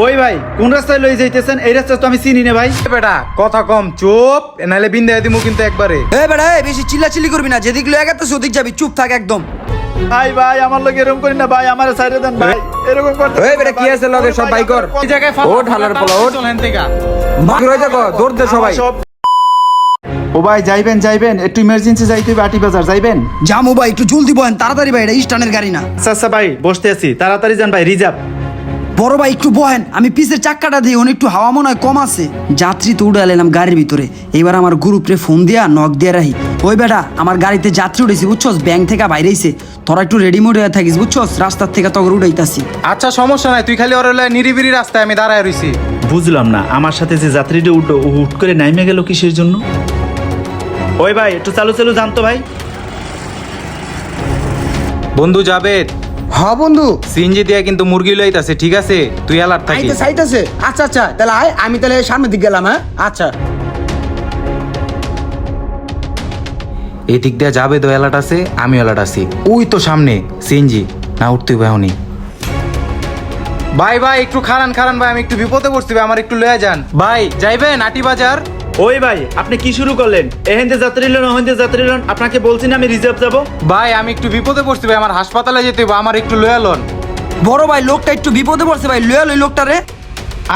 ওই ভাই কোন রাস্তায় লই যাইতেছেন? এই রাস্তা তো আমি চিনি না ভাই। বেটা কথা কম চুপ। নাহলে বিন্দা দিমু কিন্তু একবারে। এ বেড়া এ বেশি চিল্লাচিল্লি করবি না যেদিক লয়ে গেছে ওদিক যাবি চুপ থাক একদম। ভাই ভাই আমার লোক এরকম করি না ভাই আমার সাইডে দেন ভাই। এরকম করতে এই বেটা কি আছে লগে? সব বাই কর। এই জায়গায় ও ঢালার পোলা ও চলেন থেকে। বাকি রয়ে যাকো দৌড় দে সবাই। ও ভাই যাইবেন যাইবেন। একটু ইমার্জেন্সি যাইতে হবে আটি বাজার যাইবেন? জামু ভাই একটু জলদি বহেন তাড়াতাড়ি ভাই এটা স্টানের গাড়ি না। আচ্ছা আচ্ছা ভাই বসতে আছি। তাড়াতাড়ি যান ভাই রিজার্ভ। বড় ভাই একটু বহেন আমি পিসের চাক্কাটা দিই অনেক একটু হাওয়া মনে হয় কম আছে। যাত্রী তো উড়ে এলাম গাড়ির ভিতরে। এবার আমার গ্রুপে ফোন দিয়া নক দিয়ে রাখি ওই বেটা আমার গাড়িতে যাত্রী উঠেছি বুঝছস? ব্যাংক থেকে বাইরেছে তোরা একটু রেডিমেড হয়ে থাকিস বুঝছস? রাস্তার থেকে তখন উঠাইতাছি আচ্ছা সমস্যা নাই তুই খালি ওর হলে নিরিবিরি রাস্তায় আমি দাঁড়ায় রইছি। বুঝলাম না আমার সাথে যে যাত্রীটা উঠল ও হুট করে নাইমে গেল কিসের জন্য? ওই ভাই একটু চালু চালু জানতো ভাই। বন্ধু যাবে হ্যাঁ বন্ধু। সিএনজি দিয়া কিন্তু মুরগি লইতাছে ঠিক আছে? তুই অ্যালার্ট থাকিস আইতে সাইট আছে আচ্ছা আচ্ছা তাহলে আয় আমি তাহলে সামনের দিকে গেলাম হ্যাঁ? আচ্ছা। এই দিক দিয়ে যাবে তো অ্যালার্ট আছে আমি অ্যালার্ট আছি। ওই তো সামনে সিএনজি। না উঠতে এখনই। ভাই ভাই একটু খারান খারান ভাই আমি একটু বিপদে পড়ছি ভাই আমার একটু লয়ে যান। ভাই যাইবেন আটি বাজার? ওই ভাই আপনি কি শুরু করলেন? এহেন্তে যাত্রী লোন ওহেন্তে যাত্রী লোন আপনাকে বলছি না আমি রিজার্ভ যাব। ভাই আমি একটু বিপদে পড়ছি ভাই আমার হাসপাতালে যেতে হবে আমার একটু লয়া লন। বড় ভাই লোকটা একটু বিপদে পড়ছে ভাই লয়া লই লোকটা রে।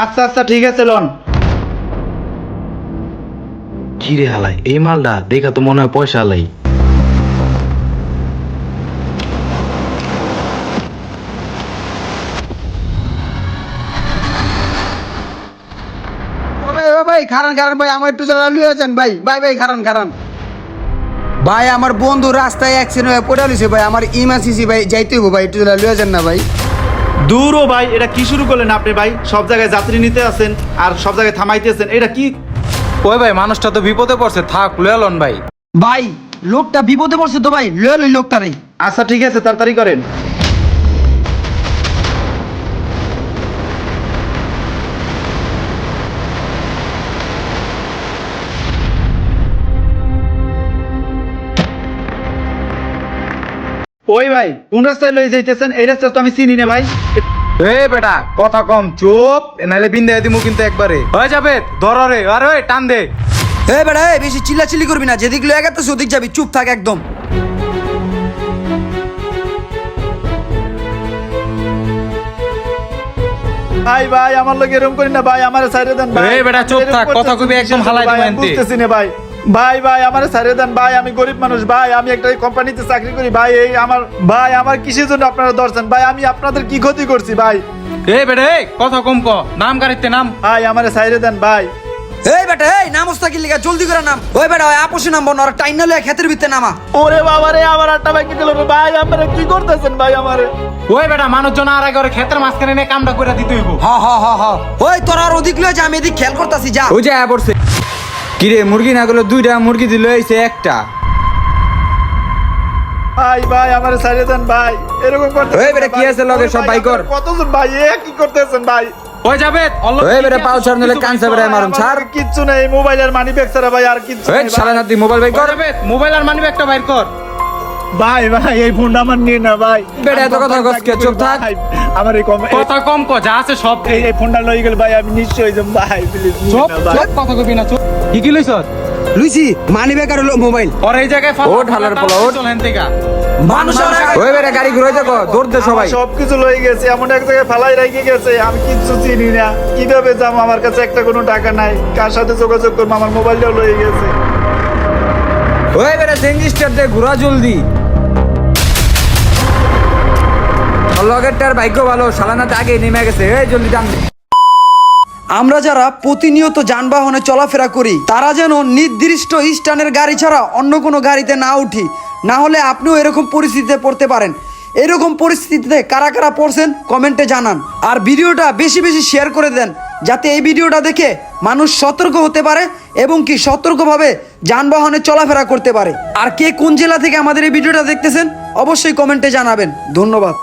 আচ্ছা আচ্ছা ঠিক আছে লোন। কি রে হালাই এই মালটা দেখা তো মনে হয় পয়সা হালাই ও ভাই খারান খারান ভাই আমার একটু জায়গা লুয়ে যান ভাই। ভাই ভাই খারান খারান। ভাই আমার বন্ধু রাস্তায় অ্যাক্সিডেন্ট হয়ে পড়ে লিছে ভাই। আমার ইমার্জেন্সি ভাই যাইতে হব ভাই একটু জায়গা লুয়ে যান না ভাই। দূর ও ভাই এটা কি শুরু করলেন আপনি ভাই? সব জায়গায় যাত্রী নিতে আছেন আর সব জায়গায় থামাইতেছেন এটা কি? ওই ভাই মানুষটা তো বিপদে পড়ছে থাক লয়ে লন ভাই। ভাই লোকটা বিপদে পড়ছে তো ভাই লয়ে লই লোকটা রে আচ্ছা ঠিক আছে তাড়াতাড়ি করেন। ওই ভাই কোন রাস্তায় লই যাইতেছেন? এই রাস্তা তো আমি চিনি না ভাই। এ বেটা কথা কম চুপ। নাহলে বিন্দা দিমু কিন্তু একবারে। হয়ে যাবে ধর রে আরে ওই টান দে। এ বেড়া এ বেশি চিল্লাচিল্লি করবি না যেদিক লয়ে গেছে ওদিক যাবি চুপ থাক একদম। ভাই ভাই আমার লোক এরকম করি না ভাই আমার সাইডে দেন ভাই। এই বেটা, চুপ থাক, কথা কবি একদম হালাই? দিবেন আমি তে। বুঝতেছি না ভাই। ভাই ভাই আমার সাইডে দেন ভাই আমি গরিব মানুষ ভাই আমি একটা কোম্পানিতে চাকরি করি ভাই এই আমার ভাই আমার কিসের জন্য আপনারা ধরছেন ভাই আমি আপনাদের কি ক্ষতি করছি ভাই? এ বেটা এই কথা কম ক নাম গাড়িতে নাম। ভাই আমার সাইডে দেন ভাই। এই বেটা এই নাম ওস্তাকি লিগা? জলদি করে নাম। ওই বেটা ওই আপোষে নাম বন আর টাইম না লয়ে ক্ষেতের ভিতরে নামা। ওরে বাবা রে আমার আটটা ভাই দিল রে ভাই আপনারা কি করতেছেন ভাই আমারে? ওই বেটা মানুষজন আর আগে ক্ষেতের মাঝখানে নিয়ে কামটা করে দিতে হইব। হ হ হ হ। ওই তোর আর ওদিক লয়ে যা আমি এদিক খেয়াল করতাছি যা। ওই যে পড়ছে। কিরে মুরগি না গেলো দুইটা মুরগি দিল হয়েছে একটা। ভাই ভাই আমার সাইডে দেন ভাই। এরকম করতে ওই বেটা, কি আছে লগে সব ভাই কর। কতজন ভাই এ কি করতেছেন ভাই? ওই যাবে ওই বেটা পাও ছাড় নিলে কানসা বেটা মারুম ছাড়। কিচ্ছু নেই মোবাইলের মানি ব্যাগ ছাড়া ভাই আর কিচ্ছু ওই নেই শালা নাতি মোবাইল ভাই কর। মোবাইল আর মানি একটা বাইর কর। ভাই ভাই এই ফোনটা আমার নিয়ে না ভাই। বেটা, এত কথা কস কে? চুপ থাক। ভাই, আমার এই কম কথা কম ক যা আছে সব এই এই ফোনটা লই গেল ভাই আমি নিশ্চয়ই যাম ভাই প্লিজ চুপ চুপ কথা কবি না চুপ। কি কি লইছ? লুইছি মানি বেকার হলো মোবাইল ওর এই জায়গায় ও ঢালার পোলা ও চলেন থেকে। মানুষ ওই বেটা গাড়ি ঘুরে যাকো দৌড় দে সবাই। সব কিছু লই গেছে এমন এক জায়গায় ফেলাই রেখে গেছে আমি কিচ্ছু চিনি না। কীভাবে যাম আমার কাছে একটা কোনো টাকা নাই। কার সাথে যোগাযোগ করব? আমার মোবাইলটাও লই গেছে। ওই বেটা সেঞ্জিস্টার দে ঘুরা জলদি। লগেরটার ভাগ্য ভালো শালানাতে আগে নেমে গেছে। এই, জলদি টান আমরা যারা প্রতিনিয়ত যানবাহনে চলাফেরা করি, তারা যেন নির্দিষ্ট স্টানের গাড়ি ছাড়া অন্য কোনো গাড়িতে না উঠি। না হলে আপনিও এরকম পরিস্থিতিতে পড়তে পারেন। এরকম পরিস্থিতিতে কারা কারা পড়ছেন, কমেন্টে জানান। আর ভিডিওটা বেশি বেশি শেয়ার করে দেন, যাতে এই ভিডিওটা দেখে মানুষ সতর্ক হতে পারে এবং কি সতর্কভাবে যানবাহনে চলাফেরা করতে পারে। আর কে কোন জেলা থেকে আমাদের এই ভিডিওটা দেখতেছেন, অবশ্যই কমেন্টে জানাবেন। ধন্যবাদ।